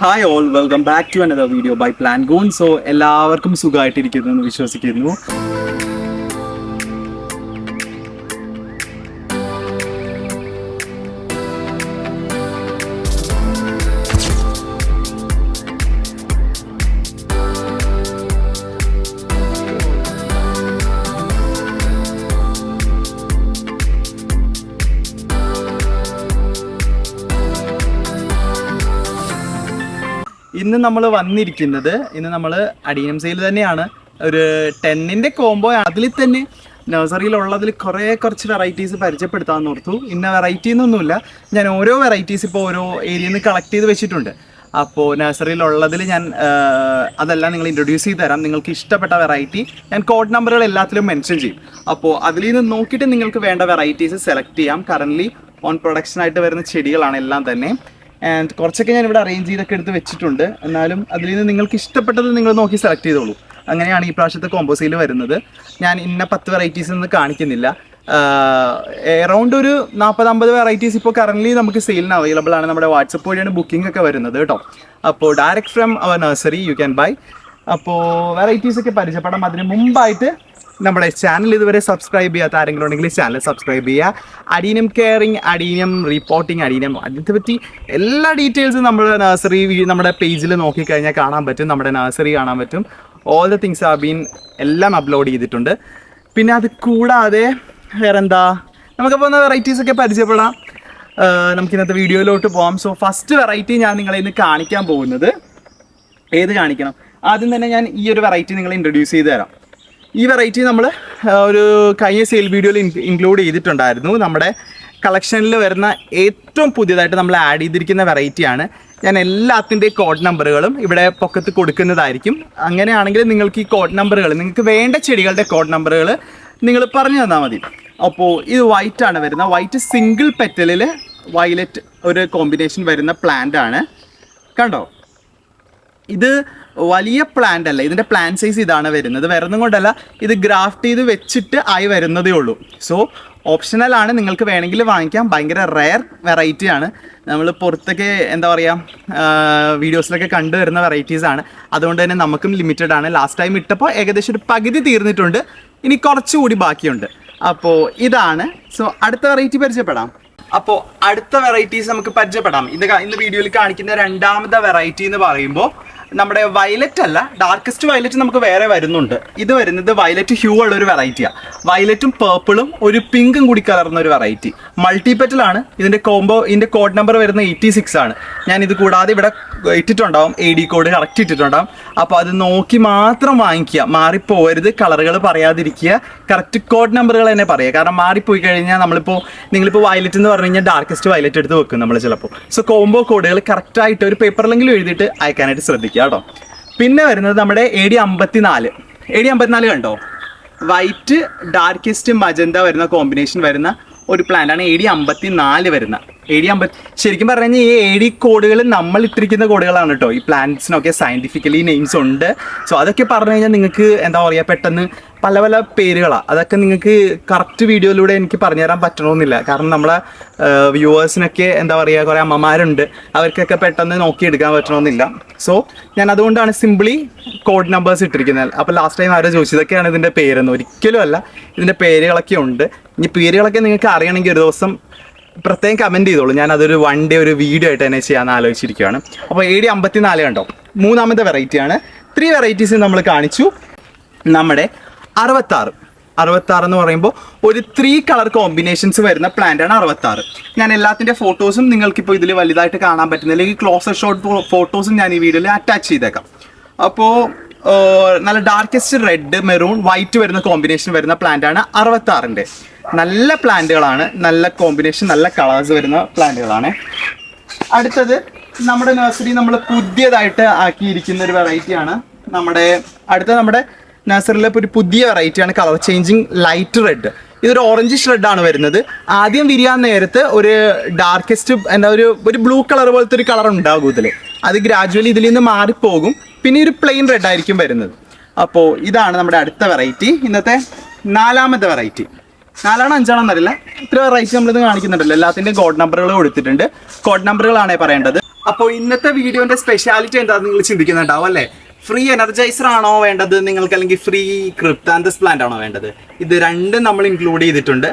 Hi all welcome back to another video by plan gone so എല്ലാവർക്കും സുഖമായിട്ടിരിക്കുന്നു എന്ന് വിശ്വസിക്കുന്നു. നമ്മൾ വന്നിരിക്കുന്നത് ഇന്ന് നമ്മൾ അടിയനം സെയിൽ തന്നെയാണ്. ഒരു ടെന്നിന്റെ കോംബോ അതിൽ തന്നെ നഴ്സറിയിലുള്ളതിൽ കുറേ കുറച്ച് വെറൈറ്റീസ് പരിചയപ്പെടുത്താമെന്ന് ഓർത്തു. ഇന്ന വെറൈറ്റി എന്നൊന്നുമില്ല. ഞാൻ ഓരോ വെറൈറ്റീസ് ഇപ്പോൾ ഓരോ ഏരിയയിൽ നിന്ന് കളക്ട് ചെയ്ത് വെച്ചിട്ടുണ്ട്. അപ്പോൾ നഴ്സറിയിലുള്ളതിൽ ഞാൻ അതെല്ലാം നിങ്ങൾ ഇൻട്രൊഡ്യൂസ് ചെയ്ത് തരാം. നിങ്ങൾക്ക് ഇഷ്ടപ്പെട്ട വെറൈറ്റി ഞാൻ കോഡ് നമ്പറുകൾ എല്ലാത്തിലും മെൻഷൻ ചെയ്യും. അപ്പോൾ അതിൽ നിന്ന് നോക്കിയിട്ട് നിങ്ങൾക്ക് വേണ്ട വെറൈറ്റീസ് സെലക്ട് ചെയ്യാം. കറന്റ്ലി ഓൺ പ്രൊഡക്ഷൻ ആയിട്ട് വരുന്ന ചെടികളാണ് എല്ലാം തന്നെ. ആൻഡ് കുറച്ചൊക്കെ ഞാൻ ഇവിടെ അറേഞ്ച് ചെയ്തൊക്കെ എടുത്ത് വെച്ചിട്ടുണ്ട്. എന്നാലും അതിൽ നിന്ന് നിങ്ങൾക്ക് ഇഷ്ടപ്പെട്ടത് നിങ്ങൾ നോക്കി സെലക്ട് ചെയ്തോളൂ. അങ്ങനെയാണ് ഈ പ്രാവശ്യത്തെ കോമ്പോസയിൽ വരുന്നത്. ഞാൻ ഇന്ന പത്ത് വെറൈറ്റീസ് ഒന്നും കാണിക്കുന്നില്ല. എറൗണ്ട് ഒരു നാൽപ്പത് അമ്പത് വെറൈറ്റീസ് ഇപ്പോൾ കറന്റ്ലി നമുക്ക് സെയിലിന് അവൈലബിൾ ആണ്. നമ്മുടെ വാട്സപ്പ് വഴിയാണ് ബുക്കിംഗ് ഒക്കെ വരുന്നത് കേട്ടോ. അപ്പോൾ direct from our nursery you can buy അപ്പോൾ വെറൈറ്റീസ് ഒക്കെ പരിചയപ്പെടാം. അതിന് മുമ്പായിട്ട് നമ്മുടെ ചാനൽ ഇതുവരെ സബ്സ്ക്രൈബ് ചെയ്യാത്ത ആരെങ്കിലും ഉണ്ടെങ്കിൽ ചാനൽ സബ്സ്ക്രൈബ് ചെയ്യുക. അടീനം കെയറിങ് അടീനം റിപ്പോർട്ടിങ് അടീനം അതിനെ പറ്റി എല്ലാ ഡീറ്റെയിൽസും നമ്മുടെ നഴ്സറി നമ്മുടെ പേജിൽ നോക്കിക്കഴിഞ്ഞാൽ കാണാൻ പറ്റും. നമ്മുടെ നഴ്സറി കാണാൻ പറ്റും. ഓൾ ദ തിങ്സ് ആ ബീൻ എല്ലാം അപ്ലോഡ് ചെയ്തിട്ടുണ്ട്. പിന്നെ അത് കൂടാതെ വേറെന്താ? നമുക്കപ്പോൾ ഒന്ന് വെറൈറ്റീസ് ഒക്കെ പരിചയപ്പെടാം. നമുക്ക് ഇന്നത്തെ വീഡിയോയിലോട്ട് പോകാം സോ ഫസ്റ്റ് വെറൈറ്റി ഞാൻ നിങ്ങളെ ഇന്ന് കാണിക്കാൻ പോകുന്നത്. ഏത് കാണിക്കണം? ആദ്യം തന്നെ ഞാൻ ഈ ഒരു വെറൈറ്റി നിങ്ങളെ ഇൻട്രൊഡ്യൂസ് ചെയ്ത് തരാം. ഈ വെറൈറ്റി നമ്മൾ ഒരു കഴിഞ്ഞ സെയിൽ വീഡിയോയിൽ ഇൻക്ലൂഡ് ചെയ്തിട്ടുണ്ടായിരുന്നു. നമ്മുടെ കളക്ഷനിൽ വരുന്ന ഏറ്റവും പുതിയതായിട്ട് നമ്മൾ ആഡ് ചെയ്തിരിക്കുന്ന വെറൈറ്റിയാണ് ഞാൻ എല്ലാത്തിന്റെയും കോഡ് നമ്പറുകളും ഇവിടെ പൊക്കത്ത് കൊടുക്കുന്നതായിരിക്കും. അങ്ങനെയാണെങ്കിൽ നിങ്ങൾക്ക് ഈ കോഡ് നമ്പറുകൾ നിങ്ങൾക്ക് വേണ്ട ചെടികളുടെ കോഡ് നമ്പറുകൾ നിങ്ങൾ പറഞ്ഞു തന്നാൽ മതി. അപ്പോൾ ഇത് വൈറ്റ് ആണ് വരുന്നത്. വൈറ്റ് സിംഗിൾ പെറ്റലിൽ വയലറ്റ് ഒരു കോമ്പിനേഷൻ വരുന്ന പ്ലാന്റ് ആണ്. കണ്ടോ? ഇത് വലിയ പ്ലാന്റ് അല്ല. ഇതിന്റെ പ്ലാൻ സൈസ് ഇതാണ് വരുന്നത്. വരുന്നതും കൊണ്ടല്ല ഇത് ഗ്രാഫ്റ്റ് ചെയ്ത് വെച്ചിട്ട് ആയി വരുന്നതേ ഉള്ളൂ. സോ ഓപ്ഷണലാണ് നിങ്ങൾക്ക് വേണമെങ്കിൽ വാങ്ങിക്കാം. ഭയങ്കര റയർ വെറൈറ്റി ആണ്. നമ്മൾ പുറത്തൊക്കെ എന്താ പറയുക വീഡിയോസിലൊക്കെ കണ്ടുവരുന്ന വെറൈറ്റീസ് ആണ്. അതുകൊണ്ട് തന്നെ നമുക്കും ലിമിറ്റഡ് ആണ്. ലാസ്റ്റ് ടൈം ഇട്ടപ്പോൾ ഏകദേശം ഒരു പകുതി തീർന്നിട്ടുണ്ട്. ഇനി കുറച്ചുകൂടി ബാക്കിയുണ്ട്. അപ്പോൾ ഇതാണ്. സോ അടുത്ത വെറൈറ്റി പരിചയപ്പെടാം. അപ്പോൾ അടുത്ത വെറൈറ്റീസ് നമുക്ക് പരിചയപ്പെടാം. ക- ഇന്ന് വീഡിയോയിൽ കാണിക്കുന്ന രണ്ടാമത്തെ വെറൈറ്റി എന്ന് പറയുമ്പോൾ നമ്മുടെ വയലറ്റ് അല്ല ഡാർക്കസ്റ്റ് വയലറ്റ് നമുക്ക് വേറെ വരുന്നുണ്ട്. ഇത് വരുന്നത് വയലറ്റ് ഹ്യൂ ഉള്ള ഒരു വെറൈറ്റിയാണ് വയലറ്റും പേർപ്പിളും ഒരു പിങ്കും കൂടി കലർന്ന ഒരു വെറൈറ്റി മൾട്ടിപെറ്റലാണ് ഇതിന്റെ കോംബോ ഇതിന്റെ കോഡ് നമ്പർ വരുന്ന എയ്റ്റി സിക്സ് ആണ്. ഞാൻ ഇത് കൂടാതെ ഇവിടെ ഇട്ടിട്ടുണ്ടാവും. എ ഡി കോഡ് കറക്റ്റ് ഇട്ടിട്ടുണ്ടാവും. അപ്പോൾ അത് നോക്കി മാത്രം വാങ്ങിക്കുക. മാറിപ്പോകരുത് കളറുകൾ പറയാതിരിക്കുക. കറക്റ്റ് കോഡ് നമ്പറുകൾ തന്നെ പറയുക. കാരണം മാറിപ്പോയി കഴിഞ്ഞാൽ നമ്മളിപ്പോൾ നിങ്ങളിപ്പോൾ വയലറ്റ് എന്ന് പറഞ്ഞു കഴിഞ്ഞാൽ ഡാർക്കസ്റ്റ് വയലറ്റ് എടുത്ത് വെക്കും നമ്മൾ ചിലപ്പോൾ സോ കോംബോ കോഡുകൾ കറക്റ്റായിട്ട് ഒരു പേപ്പറിലെങ്കിലും എഴുതിയിട്ട് അയക്കാനായിട്ട് ശ്രദ്ധിക്കുക. കേട്ടോ പിന്നെ വരുന്നത് നമ്മുടെ എ ഡി അമ്പത്തിനാല്. എ ഡി അമ്പത്തിനാല് കണ്ടോ? വൈറ്റ് ഡാർക്കസ്റ്റ് മജന്ത വരുന്ന കോമ്പിനേഷൻ വരുന്ന ഒരു പ്ലാന്റ് ആണ് എ ഡി അമ്പത്തി നാല് വരുന്ന. എ അമ്പത്തി ശരിക്കും പറഞ്ഞു കഴിഞ്ഞാൽ ഈ എ കോഡുകൾ നമ്മൾ ഇട്ടിരിക്കുന്ന കോഡുകളാണ് കേട്ടോ ഈ പ്ലാന്റ്സിനൊക്കെ സയന്റിഫിക്കലി നെയിംസ് ഉണ്ട്. സോ അതൊക്കെ പറഞ്ഞു കഴിഞ്ഞാൽ നിങ്ങൾക്ക് എന്താ പറയുക പെട്ടെന്ന് പല പല പേരുകളാണ് അതൊക്കെ നിങ്ങൾക്ക് കറക്റ്റ് വീഡിയോയിലൂടെ എനിക്ക് പറഞ്ഞു പറഞ്ഞുതരാൻ പറ്റണമെന്നില്ല കാരണം നമ്മളെ വ്യൂവേഴ്സിനൊക്കെ എന്താ പറയുക കുറേ അമ്മമാരുണ്ട്. അവർക്കൊക്കെ പെട്ടെന്ന് നോക്കിയെടുക്കാൻ പറ്റണമെന്നില്ല സോ ഞാൻ അതുകൊണ്ടാണ് സിംപ്ലി കോഡ് നമ്പേഴ്സ് ഇട്ടിരിക്കുന്നത്. അപ്പോൾ ലാസ്റ്റ് ടൈം ആരോ ചോദിച്ചതൊക്കെയാണ് ഇതിന്റെ പേരെന്ന്. ഒരിക്കലും അല്ല. ഇതിന്റെ പേരുകളൊക്കെ ഉണ്ട്. ഇനി പേരുകളൊക്കെ നിങ്ങൾക്ക് അറിയണമെങ്കിൽ ഒരു ദിവസം പ്രത്യേകം കമന്റ് ചെയ്തോളൂ. ഞാൻ അതൊരു വൺ ഡേ ഒരു വീഡിയോ ആയിട്ട് തന്നെ ചെയ്യാൻ ആലോചിച്ചിരിക്കുകയാണ് അപ്പോൾ എ ഡി അമ്പത്തിനാല് കണ്ടോ? മൂന്നാമത്തെ വെറൈറ്റിയാണ് ത്രീ വെറൈറ്റീസ് നമ്മൾ കാണിച്ചു. നമ്മുടെ അറുപത്താറ്. അറുപത്താറ് എന്ന് പറയുമ്പോൾ ഒരു ത്രീ കളർ കോമ്പിനേഷൻസ് വരുന്ന പ്ലാന്റ് ആണ് അറുപത്താറ്. ഞാൻ എല്ലാത്തിന്റെ ഫോട്ടോസും നിങ്ങൾക്കിപ്പോൾ ഇതിൽ വലുതായിട്ട് കാണാൻ പറ്റുന്ന അല്ലെങ്കിൽ ക്ലോസർ ഷോട്ട് ഫോട്ടോസും ഞാൻ ഈ വീഡിയോയിൽ അറ്റാച്ച് ചെയ്തേക്കാം. അപ്പോൾ നല്ല ഡാർക്കസ്റ്റ് റെഡ് മെറൂൺ വൈറ്റ് വരുന്ന കോമ്പിനേഷൻ വരുന്ന പ്ലാന്റ് ആണ് അറുപത്താറിന്റെ. നല്ല പ്ലാന്റുകളാണ്. നല്ല കോമ്പിനേഷൻ നല്ല കളേഴ്സ് വരുന്ന പ്ലാന്റുകളാണ്. അടുത്തത് നമ്മുടെ നഴ്സറി നമ്മൾ പുതിയതായിട്ട് ആക്കിയിരിക്കുന്ന ഒരു വെറൈറ്റിയാണ് നമ്മുടെ അടുത്ത നമ്മുടെ നഴ്സറിയിലെ ഒരു പുതിയ വെറൈറ്റിയാണ് കളർ ചേഞ്ചിങ് ലൈറ്റ് റെഡ് ഇതൊരു ഓറഞ്ച് ആണ് വരുന്നത്. ആദ്യം വിരിയാൻ നേരത്ത് ഒരു ഡാർക്കസ്റ്റ് എന്താ ഒരു ഒരു ബ്ലൂ കളർ പോലത്തെ ഒരു കളർ ഉണ്ടാകും ഇതിൽ അത് ഗ്രാജുവലി ഇതിൽ നിന്ന് മാറിപ്പോകും. പിന്നെ ഒരു പ്ലെയിൻ റെഡ് ആയിരിക്കും വരുന്നത്. അപ്പോൾ ഇതാണ് നമ്മുടെ അടുത്ത വെറൈറ്റി ഇന്നത്തെ നാലാമത്തെ വെറൈറ്റി നാലാണോ അഞ്ചാണോ എന്നറിയില്ല. ഇത്ര നമ്മൾ ഇത് കാണിക്കുന്നുണ്ടല്ലോ. എല്ലാത്തിന്റെയും കോഡ് നമ്പറുകൾ കൊടുത്തിട്ടുണ്ട്. കോഡ് നമ്പറുകളാണേ പറയേണ്ടത്. അപ്പോൾ ഇന്നത്തെ വീഡിയോന്റെ സ്പെഷ്യാലിറ്റി എന്താണെന്ന് നിങ്ങൾ ചിന്തിക്കുന്നുണ്ടാവും അല്ലേ? ഫ്രീ എനർജൈസർ ആണോ വേണ്ടത്? നിങ്ങൾക്ക് അല്ലെങ്കിൽ ഫ്രീ ക്രിപ്റ്റാന്തസ് പ്ലാന്റ് ആണോ വേണ്ടത്? ഇത് രണ്ടും നമ്മൾ ഇൻക്ലൂഡ് ചെയ്തിട്ടുണ്ട്.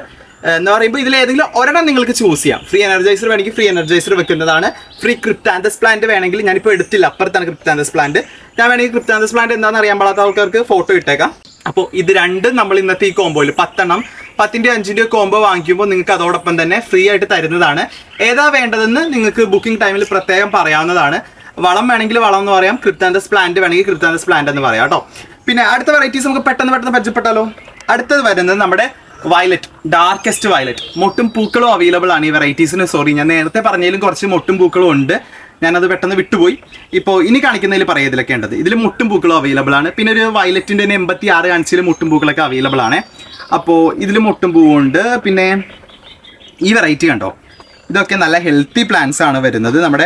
എന്ന് പറയുമ്പോൾ ഇതിൽ ഏതെങ്കിലും ഒരെണ്ണം നിങ്ങൾക്ക് ചൂസ് ചെയ്യാം. ഫ്രീ എനർജൈസർ വേണമെങ്കിൽ ഫ്രീ എനർജൈസർ വെക്കുന്നതാണ്. ഫ്രീ ക്രിപ്റ്റാന്തസ് പ്ലാന്റ് വേണമെങ്കിൽ ഞാനിപ്പോൾ എടുത്തില്ല. അപ്പുറത്താണ് ക്രിപ്റ്റാന്തസ് പ്ലാന്റ് ഞാൻ വേണമെങ്കിൽ ക്രിപ്റ്റാന്തസ് പ്ലാന്റ് എന്താണെന്ന് അറിയാൻ പാടാത്ത ആൾക്കാർക്ക് ഫോട്ടോ ഇട്ടേക്കാം. അപ്പോൾ ഇത് രണ്ടും നമ്മൾ ഇന്നത്തെ ഈ കോമ്പോയിൽ പത്തെണ്ണം പത്തിന്റെ അഞ്ചിന്റെ കോംബോ വാങ്ങിക്കുമ്പോൾ നിങ്ങൾക്ക് അതോടൊപ്പം തന്നെ ഫ്രീ ആയിട്ട് തരുന്നതാണ്. ഏതാ വേണ്ടതെന്ന് നിങ്ങൾക്ക് ബുക്കിംഗ് ടൈമിൽ പ്രത്യേകം പറയാവുന്നതാണ്. വളം വേണമെങ്കിൽ വളം എന്ന് പറയാം കൃത്യാന്തസ് പ്ലാന്റ് വേണമെങ്കിൽ കൃത്യാന്തസ് പ്ലാന്റ് എന്ന് പറയാം കേട്ടോ. പിന്നെ അടുത്ത വെറൈറ്റീസ് നമുക്ക് പെട്ടെന്ന് പെട്ടെന്ന് പരിചയപ്പെട്ടാലോ? അടുത്തത് വരുന്നത് നമ്മുടെ വയലറ്റ് ഡാർക്കസ്റ്റ് വയലറ്റ് മൊട്ടും പൂക്കളും അവൈലബിൾ ആണ് ഈ വെറൈറ്റീസിന് സോറി ഞാൻ നേരത്തെ പറഞ്ഞതിലും കുറച്ച് മൊട്ടും പൂക്കളും ഉണ്ട്. ഞാനത് പെട്ടെന്ന് വിട്ടുപോയി. ഇപ്പോൾ ഇനി കാണിക്കുന്നതിൽ പറയാം ഇതിലൊക്കെ ഉണ്ടത് ഇതിൽ മുട്ടും പൂക്കളും അവൈലബിൾ ആണ്. പിന്നെ ഒരു വയലറ്റിന്റെ തന്നെ എൺപത്തി ആറ് കാണിച്ചതിൽ മുട്ടും പൂക്കളൊക്കെ അവൈലബിൾ ആണ്. അപ്പോൾ ഇതിൽ മുട്ടും പൂവുണ്ട് പിന്നെ ഈ വെറൈറ്റി കണ്ടോ? ഇതൊക്കെ നല്ല ഹെൽത്തി പ്ലാന്റ്സ് ആണ് വരുന്നത്. നമ്മുടെ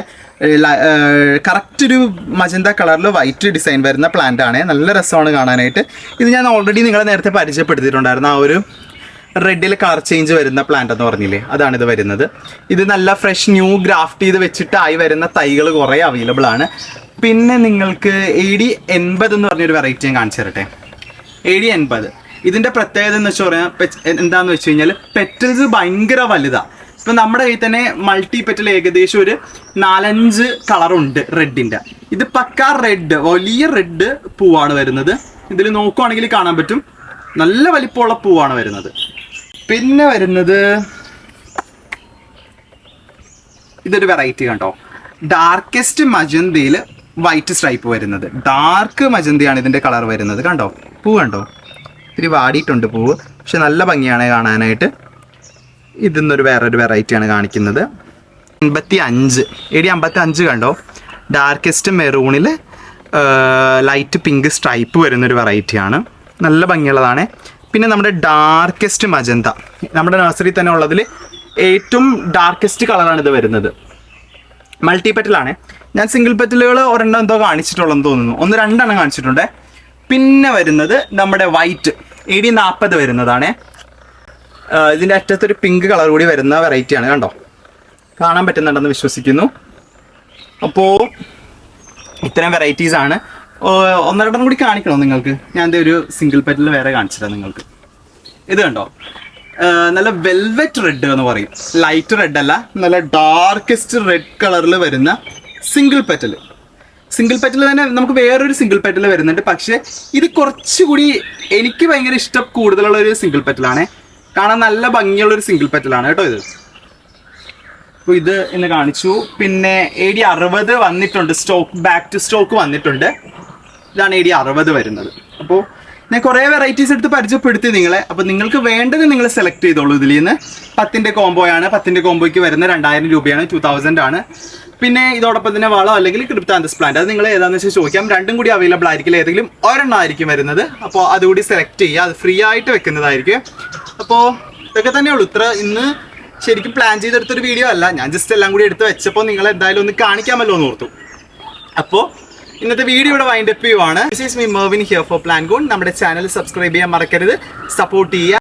കറക്റ്റ് ഒരു മജന്ത കളറിൽ വൈറ്റ് ഡിസൈൻ വരുന്ന പ്ലാന്റ് ആണ്. നല്ല രസമാണ് കാണാനായിട്ട്. ഇത് ഞാൻ ഓൾറെഡി നിങ്ങളെ നേരത്തെ പരിചയപ്പെടുത്തിയിട്ടുണ്ടായിരുന്നു ആ ഒരു റെഡിൽ കളർ ചേഞ്ച് വരുന്ന പ്ലാന്റ് എന്ന് പറഞ്ഞില്ലേ? അതാണ് ഇത് വരുന്നത്. ഇത് നല്ല ഫ്രഷ് ന്യൂ ഗ്രാഫ്റ്റ് ചെയ്ത് വെച്ചിട്ടായി വരുന്ന തൈകൾ കുറേ അവൈലബിൾ ആണ്. പിന്നെ നിങ്ങൾക്ക് എ ഡി എൺപത് എന്ന് പറഞ്ഞൊരു വെറൈറ്റി ഞാൻ കാണിച്ചു തരട്ടെ. എ ഡി എൺപത്. ഇതിന്റെ പ്രത്യേകത എന്ന് വെച്ച് പറയാൻ എന്താന്ന് വെച്ച് കഴിഞ്ഞാൽ പെറ്റൽസ് ഭയങ്കര വലുതാ. ഇപ്പൊ നമ്മുടെ കയ്യിൽ തന്നെ മൾട്ടി പെറ്റൽ ഏകദേശം ഒരു നാലഞ്ച് കളറുണ്ട് റെഡിന്റെ ഇത് പക്ക റെഡ് വലിയ റെഡ് പൂവാണ് വരുന്നത്. ഇതിൽ നോക്കുവാണെങ്കിൽ കാണാൻ പറ്റും. നല്ല വലിപ്പമുള്ള പൂവാണ് വരുന്നത്. പിന്നെ വരുന്നത് ഇതൊരു വെറൈറ്റി കണ്ടോ. ഡാർക്കസ്റ്റ് മജന്തയിൽ വൈറ്റ് സ്ട്രൈപ്പ് വരുന്നത്. ഡാർക്ക് മജന്തയാണ് ഇതിന്റെ കളർ വരുന്നത്. കണ്ടോ? പൂ കണ്ടോ? ഇത്തിരി വാടിയിട്ടുണ്ട് പൂവ് പക്ഷെ നല്ല ഭംഗിയാണ് കാണാനായിട്ട്. ഇതിന്നൊരു വേറൊരു വെറൈറ്റിയാണ് കാണിക്കുന്നത്. അൻപത്തി അഞ്ച് എടി അമ്പത്തി അഞ്ച് കണ്ടോ ഡാർക്കസ്റ്റ് മെറൂണിൽ ലൈറ്റ് പിങ്ക് സ്ട്രൈപ്പ് വരുന്നൊരു വെറൈറ്റിയാണ് നല്ല ഭംഗിയുള്ളതാണ്. പിന്നെ നമ്മുടെ ഡാർക്കസ്റ്റ് മജന്ത നമ്മുടെ നഴ്സറി തന്നെ ഉള്ളതിൽ ഏറ്റവും ഡാർക്കസ്റ്റ് കളറാണ് ഇത് വരുന്നത്. മൾട്ടി പെറ്റലാണ് ഞാൻ സിംഗിൾ പെറ്റലുകൾ ഒരെണ്ണം എന്തോ കാണിച്ചിട്ടുള്ളതെന്ന് തോന്നുന്നു. ഒന്ന് രണ്ടെണ്ണം കാണിച്ചിട്ടുണ്ട്. പിന്നെ വരുന്നത് നമ്മുടെ വൈറ്റ് എ ഡി നാൽപ്പത് വരുന്നതാണ് ഇതിന്റെ അറ്റത്തൊരു പിങ്ക് കളർ കൂടി വരുന്ന വെറൈറ്റിയാണ് കണ്ടോ? കാണാൻ പറ്റുന്നുണ്ടെന്ന് വിശ്വസിക്കുന്നു. അപ്പോൾ ഇത്തരം വെറൈറ്റീസ് ഒന്നരണ്ടെണ്ണം കൂടി കാണിക്കണോ നിങ്ങൾക്ക്? ഞാൻ ഒരു സിംഗിൾ പെറ്റിൽ വേറെ കാണിച്ചിട്ടാണ് നിങ്ങൾക്ക്. ഇത് കണ്ടോ? നല്ല വെൽവെറ്റ് റെഡ് എന്ന് പറയും. ലൈറ്റ് റെഡ് അല്ല നല്ല ഡാർക്കസ്റ്റ് റെഡ് കളറിൽ വരുന്ന സിംഗിൾ പെറ്റൽ സിംഗിൾ പെറ്റൽ തന്നെ നമുക്ക് വേറൊരു സിംഗിൾ പെറ്റൽ വരുന്നുണ്ട്. പക്ഷേ ഇത് കുറച്ചുകൂടി എനിക്ക് ഭയങ്കര ഇഷ്ടം കൂടുതലുള്ള ഒരു സിംഗിൾ പെറ്റലാണ് കാണാൻ നല്ല ഭംഗിയുള്ള ഒരു സിംഗിൾ പെറ്റലാണ് കേട്ടോ ഇത്. അപ്പോൾ ഇത് ഇന്ന് കാണിച്ചു. പിന്നെ എ ഡി അറുപത് വന്നിട്ടുണ്ട്. സ്റ്റോക്ക് ബാക്ക് ടു സ്റ്റോക്ക് വന്നിട്ടുണ്ട്. ഇതാണ് ഡി അറുപത് വരുന്നത്. അപ്പോൾ ഞാൻ കുറേ വെറൈറ്റീസ് എടുത്ത് പരിചയപ്പെടുത്തി നിങ്ങളെ. അപ്പോൾ നിങ്ങൾക്ക് വേണ്ടത് നിങ്ങൾ സെലക്ട് ചെയ്തോളൂ ഇതിൽ നിന്ന്. പത്തിന്റെ കോംബോയാണ് പത്തിന്റെ കോംബോയ്ക്ക് വരുന്ന രണ്ടായിരം രൂപയാണ്. ടു തൗസൻഡ് ആണ്. പിന്നെ ഇതോടൊപ്പം തന്നെ വളം അല്ലെങ്കിൽ ക്രിപ്താന്തസ് പ്ലാന്റ് അത് നിങ്ങൾ ഏതാണെന്ന് വെച്ചാൽ ചോദിക്കാം. രണ്ടും കൂടി അവൈലബിൾ ആയിരിക്കില്ല? ഏതെങ്കിലും ഒരെണ്ണം ആയിരിക്കും വരുന്നത്. അപ്പോൾ അതുകൂടി സെലക്ട് ചെയ്യുക. അത് ഫ്രീ ആയിട്ട് വെക്കുന്നതായിരിക്കും. അപ്പോൾ ഇതൊക്കെ തന്നെയുള്ളൂ ഇത്ര ഇന്ന് ശരിക്കും പ്ലാൻ ചെയ്തെടുത്തൊരു വീഡിയോ അല്ല. ഞാൻ ജസ്റ്റ് എല്ലാം കൂടി എടുത്ത് വെച്ചപ്പോൾ നിങ്ങൾ എന്തായാലും ഒന്ന് കാണിക്കാമല്ലോ എന്ന് ഓർത്തു. അപ്പോൾ ഇന്നത്തെ വീഡിയോ ഇവിടെ വൈൻഡപ്പ് ചെയ്യുവാണ്. This Mervin here for plan gone നമ്മുടെ ചാനൽ സബ്സ്ക്രൈബ് ചെയ്യാൻ മറക്കരുത്. സപ്പോർട്ട് ചെയ്യുക.